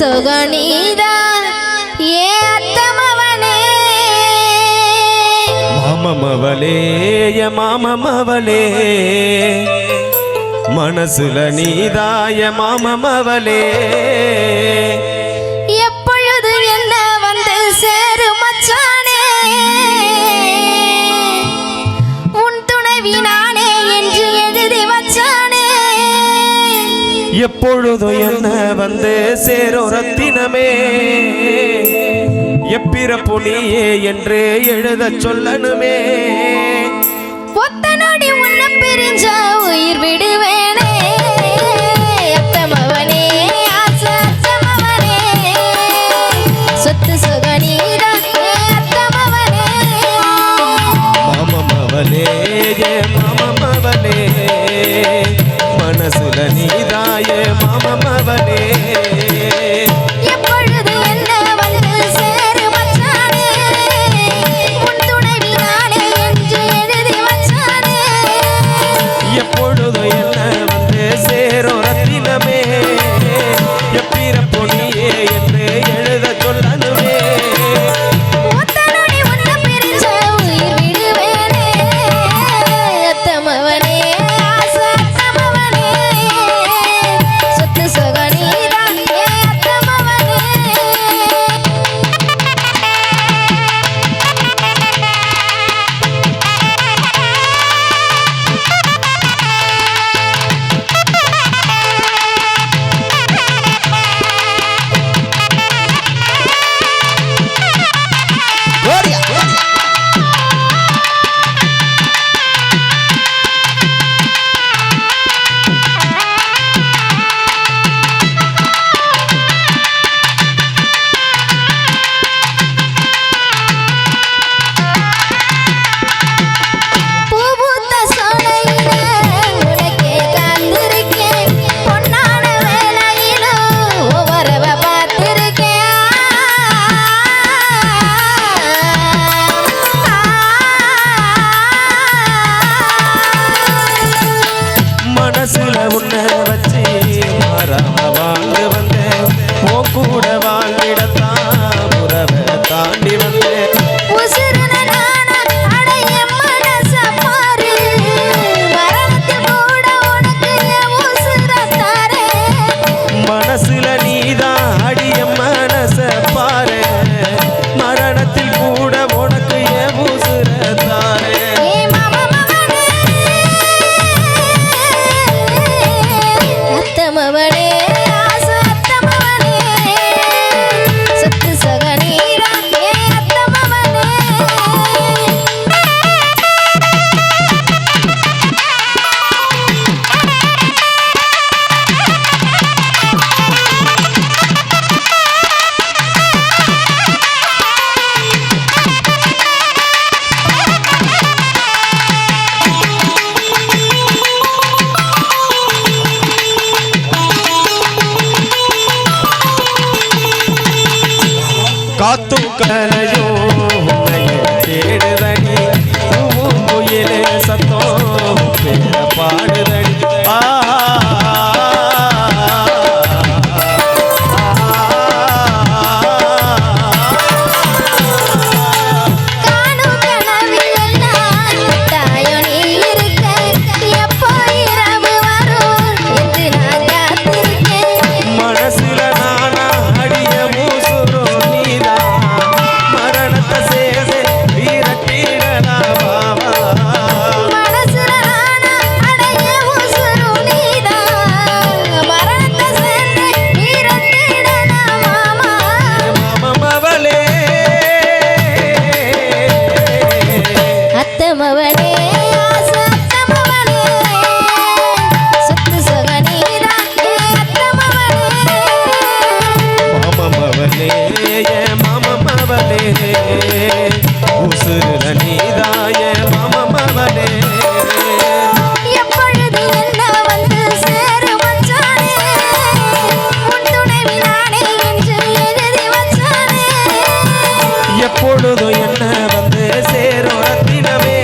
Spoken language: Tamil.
சொகநீதா ஏ அத்தமவனே. மாமமவளே மாமமவளே. மனசுல நீதாய மாமமவளே. எப்பொழுது என்ன வந்து சேரோ ரத்தினமே எப்பிறப்பு நீயே என்று எழுத சொல்லணுமே. ஒத்த நொடி உன்ன பிரிஞ்ச உயிர் விடுவேன்? சமுதாய மாமவனே વાતું કરજો பொழுதும் என்ன வந்து சேரும் ரத்தினமே.